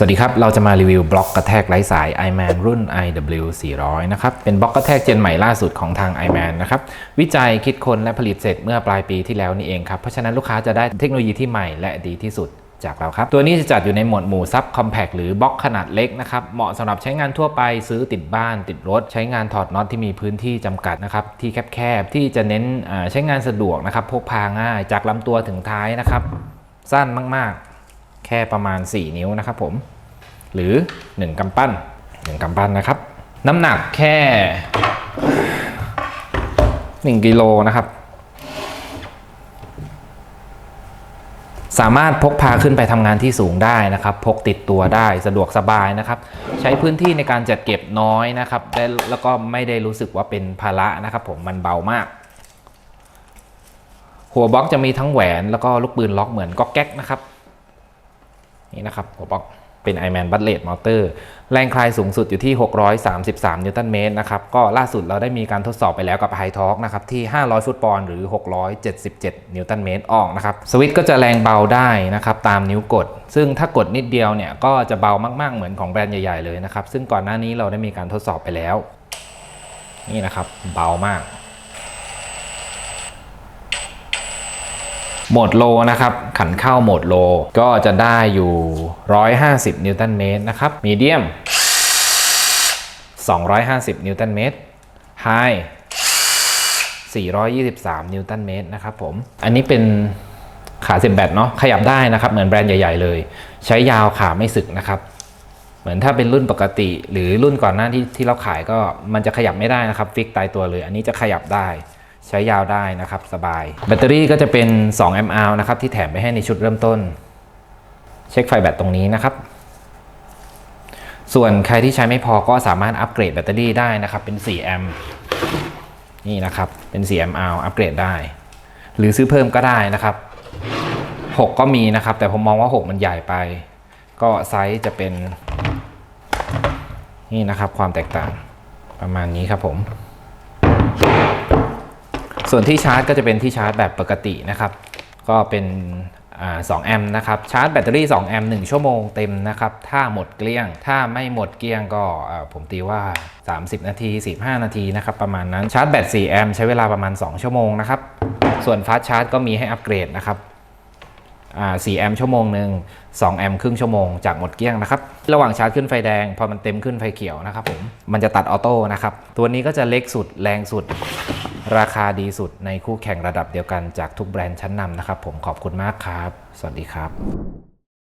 สวัสดีครับ เราจะมารีวิวบล็อกกระแทกไร้สาย iMan รุ่น IW 400นะครับ เป็นบล็อกกระแทกเจนใหม่ล่าสุดของทาง iMan นะครับ วิจัยคิดค้นและผลิตเสร็จเมื่อปลายปีที่แล้วนี่เองครับ เพราะฉะนั้นลูกค้าจะได้เทคโนโลยีที่ใหม่และดีที่สุดจากเราครับ ตัวนี้จะจัดอยู่ในหมวดหมู่ซับคอมแพคหรือบล็อกขนาดเล็กนะครับ เหมาะสำหรับใช้งานทั่วไปซื้อติดบ้าน ติดรถ ใช้งานถอดน็อตที่มีพื้นที่จำกัดนะครับ ที่แคบๆ ที่จะเน้นใช้งานสะดวกนะครับพกพาง่ายจากลำตัวถึงท้ายนะครับสั้นมากๆ แค่ประมาณ 4 นิ้วนะครับผม หรือ 1กำปั้น 1กำปั้นนะครับ น้ำหนักแค่ 1กิโลนะครับ สามารถพกพาขึ้นไปทำงานที่สูงได้นะครับ พกติดตัวได้สะดวกสบายนะครับ ใช้พื้นที่ในการจัดเก็บน้อยนะครับ และแล้วก็ไม่ได้รู้สึกว่าเป็นภาระนะครับ ผมมันเบามากหัวบล็อกจะมีทั้งแหวนแล้วก็ลูกปืนล็อกเหมือนก๊อกแก๊กนะครับ นี่นะครับหัวบล็อกเป็น iMan b u t l e t Motor แรงคลายสูงสุดอยู่ที่ 633 นิวตันเมตรนะครับ ก็ล่าสุดเราได้มีการทดสอบไปแล้วกับ High Torque นะครับ ที่ 500 ฟุตปอนด์หรือ 677 นิวตันเมตรออกนะครับ สวิตก็จะแรงเบาได้นะครับ ตามนิ้วกด ซึ่งถ้ากดนิดเดียวเนี่ย ก็จะเบามาก ๆ เหมือนของแบรนด์ใหญ่ ๆ เลยนะครับ ซึ่งก่อนหน้านี้เราได้มีการทดสอบไปแล้ว นี่นะครับเบามาก โหมดโลนะครับ ขันเข้าโหมดโลก็จะได้อยู่ 150 นิวตันเมตรนะครับ มีเดียม 250 นิวตันเมตร ไฮ 423 นิวตันเมตรนะครับผม อันนี้เป็นขาเสียบแบตเนาะ ขยับได้นะครับ เหมือนแบรนด์ใหญ่ ๆ เลย ใช้ยาวขาไม่สึกนะครับเหมือนถ้าเป็นรุ่นปกติหรือรุ่นก่อนหน้าที่ที่เราขายก็มันจะขยับไม่ได้นะครับ ฟิกตายตัวเลย อันนี้จะขยับได้ ใช้ยาวได้นะครับสบาย แบตเตอรี่ก็จะเป็น2 mAh นะครับที่แถมไปให้ในชุดเริ่มต้น เช็คไฟแบตตรงนี้นะครับ ส่วนใครที่ใช้ไม่พอก็สามารถอัปเกรดแบตเตอรี่ได้นะครับ เป็น 4 แอมป์นี่นะครับเป็น4 mAh อัปเกรดได้ หรือซื้อเพิ่มก็ได้นะครับ 6 ก็มีนะครับ แต่ผมมองว่า 6 มันใหญ่ไป ก็ไซส์จะเป็นนี่นะครับความแตกต่างประมาณนี้ครับผม ส่วนที่ชาร์จก็จะเป็นที่ชาร์จแบบปกตินะครับ ก็เป็นอ2แอมป์นะครับ ชาร์จแบตเตอรี่2แอมป์1ชั่วโมงเต็มนะครับ ถ้าหมดเกลี้ยง ถ้าไม่หมดเกลี้ยงก็ผมตีว่า 30 นาที 15 นาทีนะครับ ประมาณนั้น ชาร์จแบต4แอมป์ใช้เวลาประมาณ 2 ชั่วโมงนะครับ ส่วนฟาสชาร์จก็มีให้อัปเกรดนะครับอ่า4แอมป์ชั่วโมงหนึ่ง2แอมป์ครึ่งชั่วโมงจากหมดเกลี้ยงนะครับ ระหว่างชาร์จขึ้นไฟแดง พอมันเต็มขึ้นไฟเขียวนะครับผม มันจะตัดออโต้นะครับ ตัวนี้ก็จะเล็กสุดแรงสุด ราคาดีสุดในคู่แข่งระดับเดียวกันจากทุกแบรนด์ชั้นนำนะครับ ผมขอบคุณมากครับ สวัสดีครับ